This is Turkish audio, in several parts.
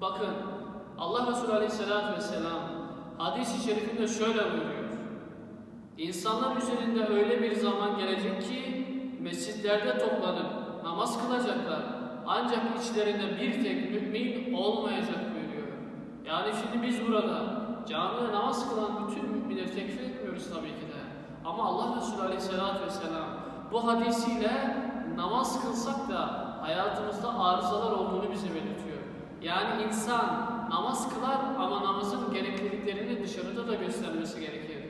Bakın Allah Resulü Aleyhisselatü Vesselam hadis-i şerifinde şöyle buyuruyor. İnsanlar üzerinde öyle bir zaman gelecek ki mescitlerde toplanıp namaz kılacaklar. Ancak içlerinde bir tek mümin olmayacak buyuruyor. Yani şimdi biz burada camide namaz kılan bütün müminleri tekfir etmiyoruz tabii ki de. Ama Allah Resulü Aleyhisselatü Vesselam bu hadisiyle namaz kılsak da hayatımızda arızalar olduğunu bize belirtiyor. Yani insan namaz kılar ama namazın gerekliliklerini dışarıda da göstermesi gerekir.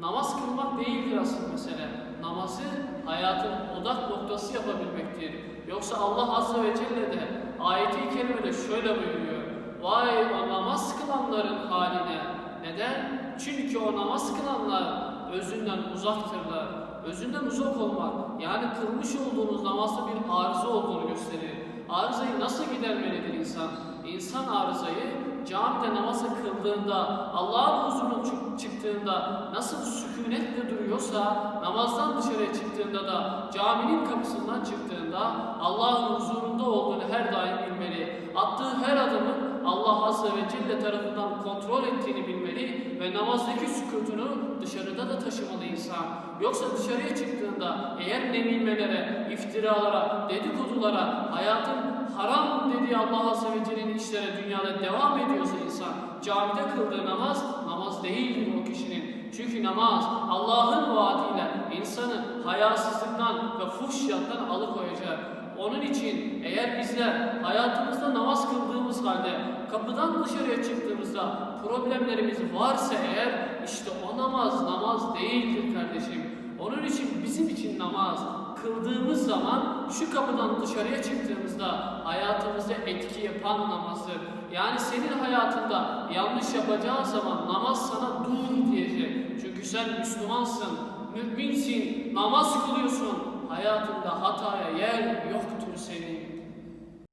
Namaz kılmak değildir asıl mesele. Namazı hayatın odak noktası yapabilmektir. Yoksa Allah Azze ve Celle de ayeti kerimede şöyle buyuruyor. Vay o namaz kılanların haline. Neden? Çünkü o namaz kılanlar özünden uzaktırlar. Özünden uzak olmak yani kılmış olduğunuz namazda bir arıza olduğunu gösterir. Arızayı nasıl gidermelidir insan? İnsan arızayı camide namazı kıldığında, Allah'ın huzuruna çık- çıktığında nasıl sükunetle duruyorsa, namazdan dışarıya çıktığında da, caminin kapısından çıktığında Allah'ın huzurunda olduğunu her daim bilmeli. Attığı her Allah Azze ve Celle tarafından kontrol ettiğini bilmeli ve namazdaki sükutunu dışarıda da taşımalı insan. Yoksa dışarıya çıktığında eğer nemimelere, iftiralara, dedikodulara, hayatın haram dediği Allah Azze ve Celle'nin işlere dünyada devam ediyorsa insan, camide kıldığı namaz, namaz değildir o kişinin. Çünkü namaz Allah'ın vaadiyle insanı hayasızlıktan ve fuhşiyattan alıkoyacak. Onun için eğer bizler hayatımızda namaz halde kapıdan dışarıya çıktığımızda problemlerimiz varsa eğer işte o namaz namaz değildir kardeşim. Onun için bizim için namaz kıldığımız zaman şu kapıdan dışarıya çıktığımızda hayatımızda etki yapan namazdır. Yani senin hayatında yanlış yapacağın zaman namaz sana dur diyecek. Çünkü sen Müslümansın, müminsin, namaz kılıyorsun. Hayatında hataya yer yoktur senin.